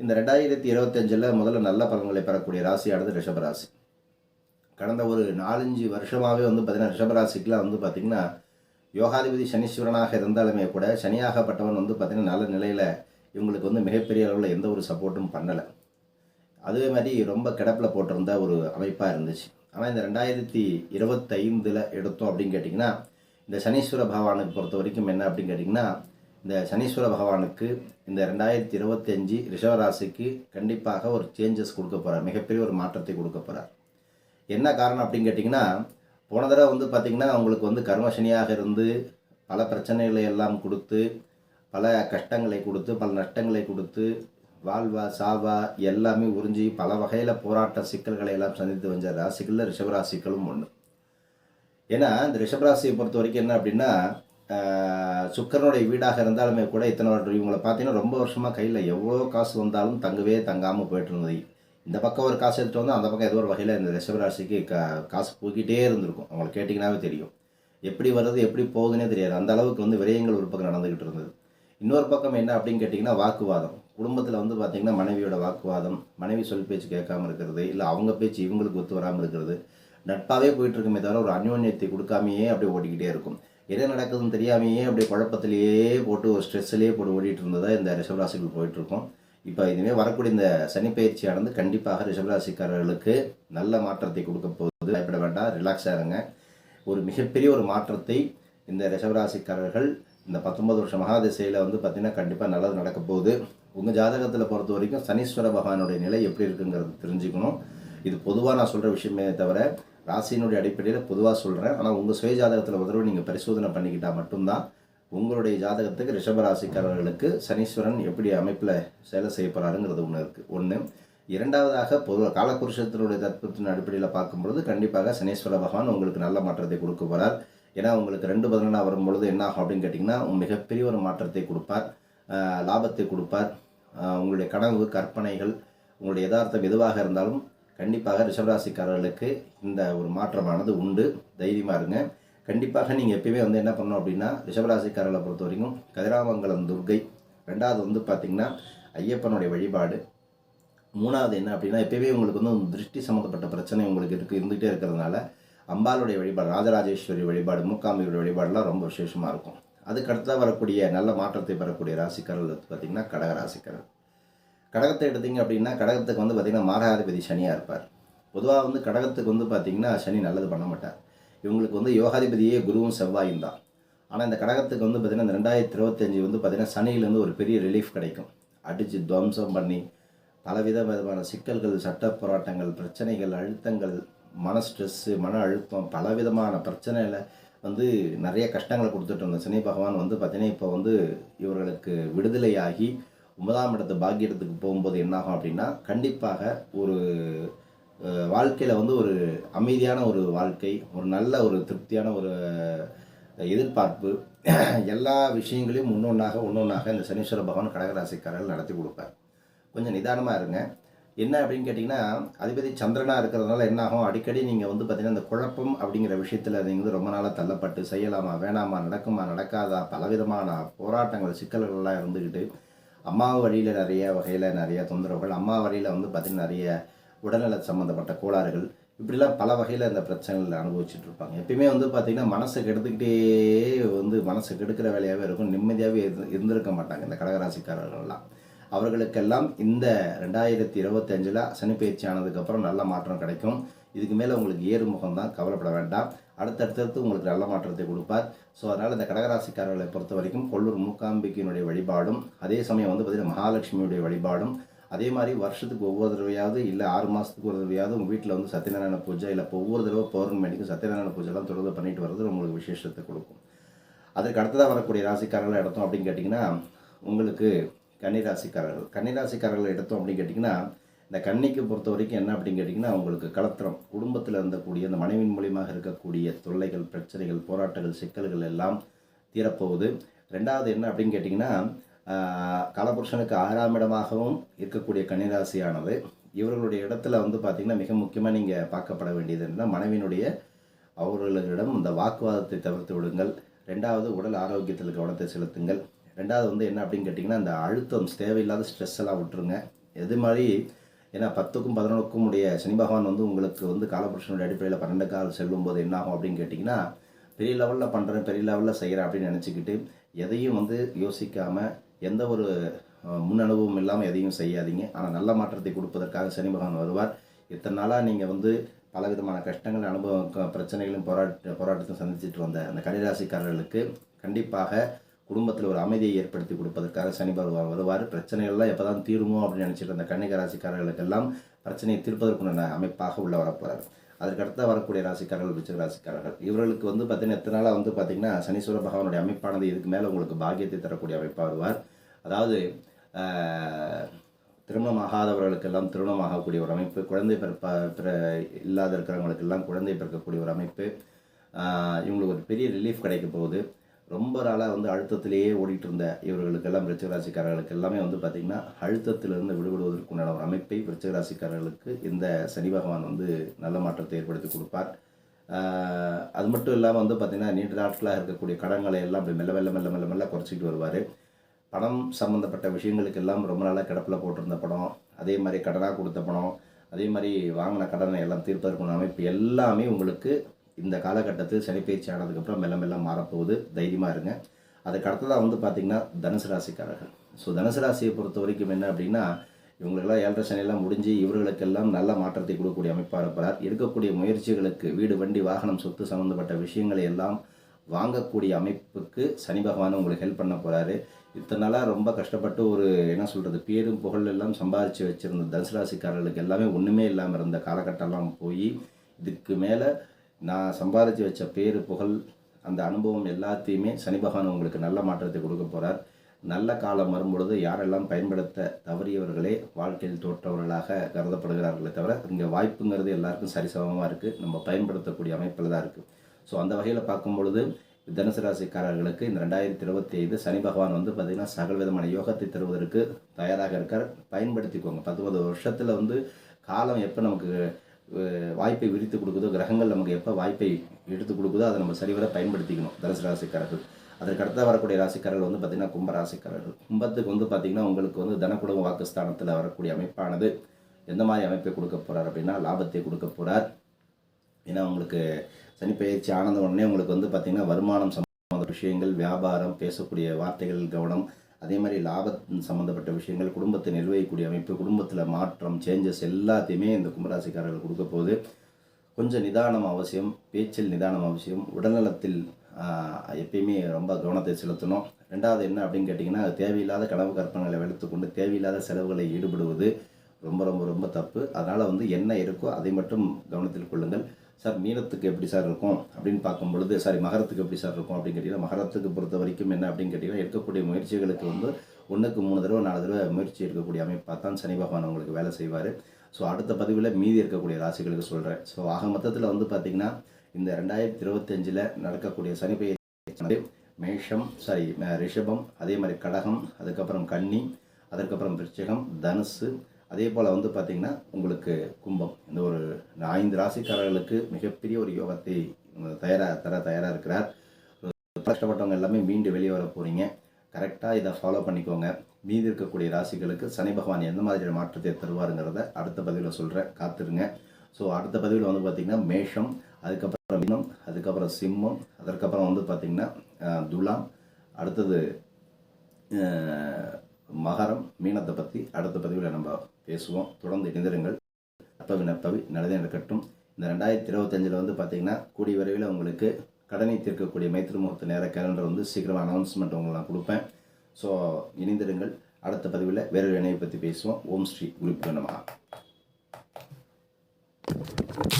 இந்த ரெண்டாயிரத்தி இருபத்தஞ்சில் முதல்ல நல்ல பலன்களை பெறக்கூடிய ராசியானது ரிஷபராசி. கடந்த ஒரு நாலஞ்சு வருஷமாகவே வந்து பார்த்திங்கன்னா ரிஷபராசிக்கெலாம் வந்து பார்த்திங்கன்னா யோகாதிபதி சனீஸ்வரனாக இருந்தாலுமே கூட சனியாகப்பட்டவன் வந்து பார்த்திங்கன்னா நல்ல நிலையில் இவங்களுக்கு வந்து மிகப்பெரிய அளவில் எந்த ஒரு சப்போர்ட்டும் பண்ணலை. அதே மாதிரி ரொம்ப கிடப்பில் போட்டிருந்த ஒரு அமைப்பாக இருந்துச்சு. ஆனால் இந்த ரெண்டாயிரத்தி இருபத்தைந்தில் எடுத்தோம் அப்படின்னு கேட்டிங்கன்னா இந்த சனீஸ்வர பகவானுக்கு பொறுத்த வரைக்கும் என்ன அப்படின்னு கேட்டிங்கன்னா இந்த சனீஸ்வர பகவானுக்கு இந்த ரெண்டாயிரத்தி இருபத்தஞ்சி ரிஷவராசிக்கு கண்டிப்பாக ஒரு சேஞ்சஸ் கொடுக்க போகிறார் மிகப்பெரிய ஒரு மாற்றத்தை கொடுக்க போகிறார் என்ன காரணம் அப்படின்னு கேட்டிங்கன்னா போன தடவை வந்து பார்த்திங்கன்னா அவங்களுக்கு வந்து கர்மசனியாக இருந்து பல பிரச்சனைகளை எல்லாம் கொடுத்து பல கஷ்டங்களை கொடுத்து பல நஷ்டங்களை கொடுத்து வாழ்வா சாவா எல்லாமே உறிஞ்சி பல வகையில் போராட்ட சிக்கல்களை எல்லாம் சந்தித்து வந்த ராசிகளில் ரிஷபராசிக்களும் ஒன்று ஏன்னா இந்த ரிஷபராசியை பொறுத்த வரைக்கும் என்ன அப்படின்னா சுக்கரனுடைய வீடாக இருந்தாலுமே கூட இத்தனை வருடம் இவங்களை பார்த்தீங்கன்னா ரொம்ப வருஷமாக கையில் எவ்வளோ காசு வந்தாலும் தங்கவே தங்காமல் போயிட்டு இருந்தது. இந்த பக்கம் ஒரு காசு எடுத்துகிட்டு வந்தால் அந்த பக்கம் ஏதோ ஒரு வகையில் இந்த ரிஷபராசிக்கு கா காசு போய்கிட்டே இருந்திருக்கும். அவங்களை கேட்டிங்கன்னாவே தெரியும். எப்படி வருது எப்படி போகுதுன்னே தெரியாது. அந்த அளவுக்கு வந்து விரயங்கள் ஒரு பக்கம் நடந்துக்கிட்டு இருந்தது. இன்னொரு பக்கம் என்ன அப்படின்னு கேட்டிங்கன்னா வாக்குவாதம். குடும்பத்தில் வந்து பார்த்திங்கன்னா மனைவியோட வாக்குவாதம் மனைவி சொல் பேச்சு கேட்காம இருக்கிறது இல்லை அவங்க பேச்சு இவங்களுக்கு ஒத்து வராமல் இருக்கிறது. நட்பாகவே போயிட்டுருக்குமே தவிர ஒரு அந்யோன்யத்தை கொடுக்காமையே அப்படியே ஓட்டிக்கிட்டே இருக்கும். என்ன நடக்குதுன்னு தெரியாமையே அப்படியே குழப்பத்திலேயே போட்டு ஒரு ஸ்ட்ரெஸ்ஸிலேயே போட்டு ஓடிட்டு இருந்ததா இந்த ரிஷபராசிகள் போயிட்டுருக்கோம். இப்போ இனிமேல் வரக்கூடிய இந்த சனி பயிற்சியானது கண்டிப்பாக ரிஷபராசிக்காரர்களுக்கு நல்ல மாற்றத்தை கொடுக்க போகுது. பயப்பட வேண்டாம் ரிலாக்ஸாக இருங்க. ஒரு மிகப்பெரிய ஒரு மாற்றத்தை இந்த ரிஷபராசிக்காரர்கள் இந்த பத்தொன்பது வருஷம் மகாதிசையில் வந்து பார்த்திங்கன்னா கண்டிப்பாக நல்லது நடக்க போகுது. உங்கள் ஜாதகத்தில் பொறுத்த வரைக்கும் சனீஸ்வர பகவானுடைய நிலை எப்படி இருக்குங்கிறது தெரிஞ்சுக்கணும். இது பொதுவாக நான் சொல்கிற விஷயமே தவிர ராசியினுடைய அடிப்படையில் பொதுவாக சொல்கிறேன் ஆனால் உங்கள் சுய ஜாதகத்தில் ஒரு நீங்கள் பரிசோதனை பண்ணிக்கிட்டால் மட்டும்தான் உங்களுடைய ஜாதகத்துக்கு ரிஷபராசிக்காரர்களுக்கு சனீஸ்வரன் எப்படி அமைப்பில் சேலை செய்ய போகிறாருங்கிறது ஒன்று இருக்குது ஒன்று இரண்டாவதாக பொதுவாக காலக்குருஷத்தினுடைய தத்துவத்தின் அடிப்படையில் பார்க்கும்பொழுது கண்டிப்பாக சனீஸ்வர பகவான் உங்களுக்கு நல்ல மாற்றத்தை கொடுக்க போகிறார் ஏன்னா உங்களுக்கு ரெண்டு பதினொன்றா வரும்பொழுது என்ன ஆகும் அப்படின்னு கேட்டிங்கன்னா மிகப்பெரிய ஒரு மாற்றத்தை கொடுப்பார். லாபத்தை கொடுப்பார். உங்களுடைய கனவு கற்பனைகள் உங்களுடைய யதார்த்தம் எதுவாக இருந்தாலும் கண்டிப்பாக ரிஷபராசிக்காரர்களுக்கு இந்த ஒரு மாற்றமானது உண்டு. தைரியமாக இருங்க. கண்டிப்பாக நீங்கள் எப்பயுமே வந்து என்ன பண்ணணும் அப்படின்னா ரிஷபராசிக்காரர்களை பொறுத்த வரைக்கும் கதிராமங்கலம் துர்கை ரெண்டாவது வந்து பார்த்திங்கன்னா ஐயப்பனுடைய வழிபாடு. மூணாவது என்ன அப்படின்னா எப்பயுமே உங்களுக்கு வந்து திருஷ்டி சம்மந்தப்பட்ட பிரச்சனை உங்களுக்கு இருக்குது இருந்துகிட்டே இருக்கிறதுனால அம்பாளுடைய வழிபாடு ராஜராஜேஸ்வரி வழிபாடு மூக்காம்பியுடைய வழிபாடுலாம் ரொம்ப விசேஷமாக இருக்கும். அதுக்கடுத்தால் வரக்கூடிய நல்ல மாற்றத்தை பெறக்கூடிய ராசிக்காரர்கள் பார்த்திங்கன்னா கடக ராசிக்காரர் கடகத்தை எடுத்தீங்க அப்படின்னா கடகத்துக்கு வந்து பார்த்திங்கன்னா மாரகாதிபதி சனியாக இருப்பார். பொதுவாக வந்து கடகத்துக்கு வந்து பார்த்திங்கன்னா சனி நல்லது பண்ண மாட்டார். இவங்களுக்கு வந்து யோகாதிபதியே குருவும் செவ்வாயும் தான். ஆனால் இந்த கடகத்துக்கு வந்து பார்த்திங்கன்னா இந்த ரெண்டாயிரத்தி இருபத்தஞ்சி வந்து பார்த்திங்கன்னா சனியிலேருந்து ஒரு பெரிய ரிலீஃப் கிடைக்கும். அடித்து துவம்சம் பண்ணி பலவித விதமான சிக்கல்கள் சட்ட போராட்டங்கள் பிரச்சனைகள் அழுத்தங்கள் மன ஸ்ட்ரெஸ்ஸு மன அழுத்தம் பலவிதமான பிரச்சனையில் வந்து நிறைய கஷ்டங்களை கொடுத்துட்டு இருந்த சனி பகவான் வந்து பார்த்திங்கன்னா இப்போ வந்து இவர்களுக்கு விடுதலையாகி ஒன்பதாம் இடத்து பாக்கியத்துக்கு போகும்போது என்னாகும் அப்படின்னா கண்டிப்பாக ஒரு வாழ்க்கையில் வந்து ஒரு அமைதியான ஒரு வாழ்க்கை ஒரு நல்ல ஒரு திருப்தியான ஒரு எதிர்பார்ப்பு எல்லா விஷயங்களையும் ஒன்றொன்றாக ஒன்றொன்றாக இந்த சனீஸ்வர பகவான் கடகராசிக்காரர்கள் நடத்தி கொடுப்பார். கொஞ்சம் நிதானமாக இருங்க. என்ன அப்படின்னு கேட்டிங்கன்னா அதிபதி சந்திரனாக இருக்கிறதுனால என்னாகும்? அடிக்கடி நீங்கள் வந்து பார்த்திங்கன்னா இந்த குழப்பம் அப்படிங்கிற விஷயத்தில் நீங்கள் வந்து ரொம்ப நாளாக தள்ளப்பட்டு செய்யலாமா வேணாமா நடக்குமா நடக்காதா பலவிதமான போராட்டங்கள் சிக்கல்கள்லாம் இருந்துக்கிட்டு அம்மா வழியில் நிறைய வகையில் நிறைய தொந்தரவுகள் அம்மா வழியில் வந்து பார்த்திங்கன்னா நிறைய உடல்நல சம்மந்தப்பட்ட கோளாறுகள். இப்படிலாம் பல வகையில் இந்த பிரச்சனைகள் அனுபவிச்சுட்டு இருப்பாங்க. எப்பயுமே வந்து பார்த்திங்கன்னா மனசை கெடுத்துக்கிட்டே வந்து மனசை கெடுக்கிற வேலையாகவே இருக்கும். நிம்மதியாகவே இருந்து இருந்திருக்க மாட்டாங்க இந்த கடகராசிக்காரர்கள்லாம். அவர்களுக்கெல்லாம் இந்த ரெண்டாயிரத்தி இருபத்தஞ்சில் சனிப்பயிற்சி ஆனதுக்கப்புறம் நல்ல மாற்றம் கிடைக்கும். இதுக்கு மேலே உங்களுக்கு ஏறுமுகம் தான் கவலைப்பட வேண்டாம். அடுத்தடுத்தடுத்து உங்களுக்கு நல்ல மாற்றத்தை கொடுப்பார். ஸோ அதனால் இந்த கடகராசிக்காரர்களை பொறுத்த வரைக்கும் கொல்லூர் மூக்காம்பிக்கையினுடைய வழிபாடும் அதே சமயம் வந்து பார்த்திங்கன்னா மகாலட்சுமியுடைய வழிபாடும் அதே மாதிரி வருஷத்துக்கு ஒவ்வொரு தடவையாவது இல்லை ஆறு மாதத்துக்கு ஒரு தடவையாவது உங்கள் வீட்டில் வந்து சத்யநாராயண பூஜை இல்லை இப்போ ஒவ்வொரு தடவை பௌர்ணமிக்கும் சத்யநாராயண பூஜைலாம் தொடர்ந்து பண்ணிட்டு வர்றது உங்களுக்கு விசேஷத்தை கொடுக்கும். அதற்கு அடுத்ததாக வரக்கூடிய ராசிக்காரர்களை எடுத்தோம் அப்படின்னு கேட்டிங்கன்னா உங்களுக்கு கன்னிராசிக்காரர்கள். கன்னிராசிக்காரர்கள் எடுத்தோம் அப்படின்னு கேட்டிங்கன்னா இந்த கன்னிக்கு பொறுத்த வரைக்கும் என்ன அப்படின்னு கேட்டிங்கன்னா அவங்களுக்கு கலத்திரம். குடும்பத்தில் இருந்தக்கூடிய அந்த மனைவின் மூலியமாக இருக்கக்கூடிய தொல்லைகள் பிரச்சனைகள் போராட்டங்கள் சிக்கல்கள் எல்லாம் தீரப்போகுது. ரெண்டாவது என்ன அப்படின்னு கேட்டிங்கன்னா கலபுருஷனுக்கு காலபுருஷனுக்கு ஆறாம் இடமாகவும் இருக்கக்கூடிய கன்னிராசியானது இவர்களுடைய இடத்துல வந்து பார்த்திங்கன்னா மிக முக்கியமாக நீங்கள் பார்க்கப்பட வேண்டியது என்னன்னா மனைவினுடைய அவர்களிடம் இந்த வாக்குவாதத்தை தவிர்த்து விடுங்கள். ரெண்டாவது உடல் ஆரோக்கியத்தில் கவனத்தை செலுத்துங்கள். ரெண்டாவது வந்து என்ன அப்படின்னு கேட்டிங்கன்னா அந்த அழுத்தம் தேவையில்லாத ஸ்ட்ரெஸ் எல்லாம் விட்டுருங்க. எது மாதிரி ஏன்னா பத்துக்கும் பதினொன்றுக்கும் உடைய சனி பகவான் வந்து உங்களுக்கு வந்து காலபுருஷனுடைய அடிப்படையில் பன்னெண்டு கால் செல்லும்போது என்ன ஆகும் அப்படின்னு கேட்டிங்கன்னா பெரிய லெவலில் பண்ணுறேன் பெரிய லெவலில் செய்கிறேன் அப்படின்னு நினச்சிக்கிட்டு எதையும் வந்து யோசிக்காமல் எந்த ஒரு முன் அனுபவம் இல்லாமல் எதையும் செய்யாதீங்க. ஆனால் நல்ல மாற்றத்தை கொடுப்பதற்காக சனி பகவான் வருவார். இத்தனை நாளாக நீங்கள் வந்து பல விதமான கஷ்டங்கள் அனுபவம் க- பிரச்சனைகளும் போராட்ட போராட்டத்தையும் சந்திச்சுட்டு வந்த அந்த கன்னிராசிக்காரர்களுக்கு கண்டிப்பாக குடும்பத்தில் ஒரு அமைதியை ஏற்படுத்தி கொடுப்பதற்காக சனி பகவான் வருவார். பிரச்சனைகள்லாம் எப்போ தான் தீருமோ அப்படின்னு நினச்சிட்டு அந்த கன்னிக ராசிக்காரர்களுக்கெல்லாம் பிரச்சனையை தீர்ப்பதற்குண்டான அமைப்பாக உள்ள வரப்போகிறார் அதற்கடுத்த வரக்கூடிய ராசிக்காரர்கள் விருச்சிக ராசிக்காரர்கள். இவர்களுக்கு வந்து பார்த்தீங்கன்னா எத்தனை நாளாக வந்து பார்த்தீங்கன்னா சனீஸ்வர பகவானுடைய அமைப்பானது இதுக்கு மேலே உங்களுக்கு பாக்கியத்தை தரக்கூடிய அமைப்பாக வருவார். அதாவது திருமணமாகாதவர்களுக்கெல்லாம் திருமணம் ஆகாதவர்களுக்கெல்லாம் திருமணம் ஆகக்கூடிய ஒரு அமைப்பு குழந்தை பிறப்ப பிற இல்லாத இருக்கிறவங்களுக்கெல்லாம் குழந்தை பிறக்கக்கூடிய ஒரு அமைப்பு இவங்களுக்கு ஒரு பெரிய ரிலீஃப் கிடைக்க போகுது. ரொம்ப நாளாக வந்து அழுத்தத்திலேயே ஓடிட்டு இருந்த இவர்களுக்கெல்லாம் விருச்சகராசிக்காரர்களுக்கு எல்லாமே வந்து பார்த்திங்கன்னா அழுத்தத்திலிருந்து விடுபடுவதற்குண்டான ஒரு அமைப்பை விருச்சகராசிக்காரர்களுக்கு இந்த சனி பகவான் வந்து நல்ல மாற்றத்தை ஏற்படுத்தி கொடுப்பார். அது மட்டும் இல்லாமல் வந்து பார்த்திங்கன்னா நீண்ட நாட்களாக இருக்கக்கூடிய கடன்களை எல்லாம் அப்படி மெல்ல மெல்ல மெல்ல மெல்ல மெல்ல குறைச்சிட்டு வருவார். பணம் சம்மந்தப்பட்ட விஷயங்களுக்கு எல்லாம் ரொம்ப நாளாக கிடப்பில் போட்டிருந்த படம் அதே மாதிரி கடனாக கொடுத்த பணம் அதே மாதிரி வாங்கின கடனை எல்லாம் தீர்ப்பதற்குண்டான அமைப்பு எல்லாமே உங்களுக்கு இந்த காலகட்டத்தில் சனிப்பயிற்சி ஆனதுக்கப்புறம் மெல்ல மெல்ல மாறப்போகுது. தைரியமாக இருங்க. அதுக்கு அடுத்ததாக வந்து பார்த்திங்கன்னா தனுசு ராசிக்காரர்கள். ஸோ தனுசு ராசியை பொறுத்த வரைக்கும் என்ன அப்படின்னா இவங்களுக்கெல்லாம் ஏழரை சனியெல்லாம் முடிஞ்சு இவர்களுக்கெல்லாம் நல்ல மாற்றத்தை கொடுக்கக்கூடிய அமைப்பாக இருப்பார். இருக்கக்கூடிய முயற்சிகளுக்கு வீடு வண்டி வாகனம் சொத்து சம்மந்தப்பட்ட விஷயங்களை எல்லாம் வாங்கக்கூடிய அமைப்புக்கு சனி பகவான் உங்களுக்கு ஹெல்ப் பண்ண போகிறாரு இத்தனை நாளாக ரொம்ப கஷ்டப்பட்டு ஒரு என்ன சொல்கிறது பேரும் புகழ் எல்லாம் சம்பாதிச்சு வச்சுருந்த தனுசு ராசிக்காரர்களுக்கு எல்லாமே ஒன்றுமே இல்லாமல் இருந்த காலகட்டம்லாம் போய் இதுக்கு மேலே நான் சம்பாதிச்சு வச்ச பேர் புகழ் அந்த அனுபவம் எல்லாத்தையுமே சனி பகவான் உங்களுக்கு நல்ல மாற்றத்தை கொடுக்க போகிறார் நல்ல காலம் வரும்பொழுது யாரெல்லாம் பயன்படுத்த தவறியவர்களே வாழ்க்கையில் தோற்றவர்களாக கருதப்படுகிறார்களே தவிர இங்கே வாய்ப்புங்கிறது எல்லாருக்கும் சரிசமமாக இருக்குது நம்ம பயன்படுத்தக்கூடிய அமைப்பில் தான் இருக்குது ஸோ அந்த வகையில் பார்க்கும் பொழுது தனுசு ராசிக்காரர்களுக்கு இந்த ரெண்டாயிரத்தி இருபத்தி ஐந்து சனி பகவான் வந்து பார்த்திங்கன்னா சகல விதமான யோகத்தை தருவதற்கு தயாராக இருக்கார். பயன்படுத்திக்கோங்க. பத்தொன்பது வருஷத்தில் வந்து காலம் எப்போ நமக்கு வாய்ப்பை விரித்து கொடுக்குதோ கிரகங்கள் நமக்கு எப்போ வாய்ப்பை எடுத்து கொடுக்குதோ அதை நம்ம சரிவர பயன்படுத்திக்கணும். தனுசு ராசிக்காரர்கள். அதற்கு வரக்கூடிய ராசிக்காரர்கள் வந்து பார்த்திங்கன்னா கும்ப ராசிக்காரர்கள். கும்பத்துக்கு வந்து பார்த்திங்கன்னா உங்களுக்கு வந்து தனக்குடும்ப வாக்குஸ்தானத்தில் வரக்கூடிய அமைப்பானது. எந்த மாதிரி அமைப்பை கொடுக்க போகிறார் அப்படின்னா லாபத்தை கொடுக்க போகிறார் ஏன்னா உங்களுக்கு சனிப்பயிற்சி ஆனந்த உடனே உங்களுக்கு வந்து பார்த்திங்கன்னா வருமானம் சம்பந்த விஷயங்கள் வியாபாரம் பேசக்கூடிய வார்த்தைகள் கவனம் அதே மாதிரி லாபம் சம்மந்தப்பட்ட விஷயங்கள் குடும்பத்தை நிர்வகிக்கக்கூடிய அமைப்பு குடும்பத்தில் மாற்றம் சேஞ்சஸ் எல்லாத்தையுமே இந்த கும்பராசிக்காரர்கள் கொடுக்க போகுது. கொஞ்சம் நிதானம் அவசியம் பேச்சில் நிதானம் அவசியம் உடல்நலத்தில் எப்பயுமே ரொம்ப கவனத்தை செலுத்தணும். ரெண்டாவது என்ன அப்படின்னு கேட்டிங்கன்னா தேவையில்லாத கனவு கற்பனைகளை வளர்த்துக்கொண்டு தேவையில்லாத செலவுகளை ஈடுபடுவது ரொம்ப ரொம்ப ரொம்ப தப்பு. அதனால் வந்து என்ன இருக்கோ அதை மட்டும் கவனத்தில் கொள்ளுங்கள். சார் மீனத்துக்கு எப்படி சார் இருக்கும்? அப்படின்னு பார்க்கும் பொழுது சாரி மகரத்துக்கு எப்படி சார் இருக்கும் அப்படின்னு கேட்டிங்கன்னா மகரத்துக்கு பொறுத்த வரைக்கும் என்ன அப்படின்னு கேட்டிங்கன்னா எடுக்கக்கூடிய முயற்சிகளுக்கு வந்து ஒன்றுக்கு மூணு தடவை நாலு தடவை முயற்சி எடுக்கக்கூடிய அமைப்பாக தான் சனி பகவான் உங்களுக்கு வேலை செய்வார். ஸோ அடுத்த பதிவில் மீதி இருக்கக்கூடிய ராசிகளுக்கு சொல்கிறேன் ஸோ ஆக மொத்தத்தில் வந்து பார்த்திங்கன்னா இந்த ரெண்டாயிரத்தி இருபத்தஞ்சில் நடக்கக்கூடிய சனி மேஷம் சாரி ரிஷபம் அதே மாதிரி கடகம் அதுக்கப்புறம் கன்னி அதுக்கப்புறம் விருச்சிகம் தனுசு அதே போல் வந்து பார்த்திங்கன்னா உங்களுக்கு கும்பம் இந்த ஒரு ஐந்து ராசிக்காரர்களுக்கு மிகப்பெரிய ஒரு யோகத்தை தயாராக தர தயாராக இருக்கிறார். கஷ்டப்பட்டவங்க எல்லாமே மீண்டு வெளியே வர போகிறீங்க கரெக்டாக இதை ஃபாலோ பண்ணிக்கோங்க. மீதி இருக்கக்கூடிய ராசிகளுக்கு சனி பகவான் எந்த மாதிரியான மாற்றத்தை தருவாருங்கிறத அடுத்த பதிவில் சொல்கிறேன் காத்துருங்க. ஸோ அடுத்த பதிவில் வந்து பார்த்திங்கன்னா மேஷம் அதுக்கப்புறம் மீனம் அதுக்கப்புறம் சிம்மம் அதற்கப்புறம் வந்து பார்த்திங்கன்னா துலாம் அடுத்தது மகரம் மீனத்தை பற்றி அடுத்த பதிவில் நம்ம பேசுவோம். தொடர்ந்து இணைந்திருங்கள். அப்பவி நப்பவி நல்லதே நடக்கட்டும். இந்த ரெண்டாயிரத்தி இருபத்தஞ்சில் வந்து பார்த்திங்கன்னா கூடிய விரைவில் உங்களுக்கு கடனை தீர்க்கக்கூடிய மைத்திரி முகூர்த்த நேர கேலண்டர் வந்து சீக்கிரமாக அனௌன்ஸ்மெண்ட் உங்களுக்கு நான் கொடுப்பேன். ஸோ இணைந்திருங்கள். அடுத்த பதிவில் வேறொரு இணையை பற்றி பேசுவோம். ஓம் ஸ்ரீ குருப்பியோ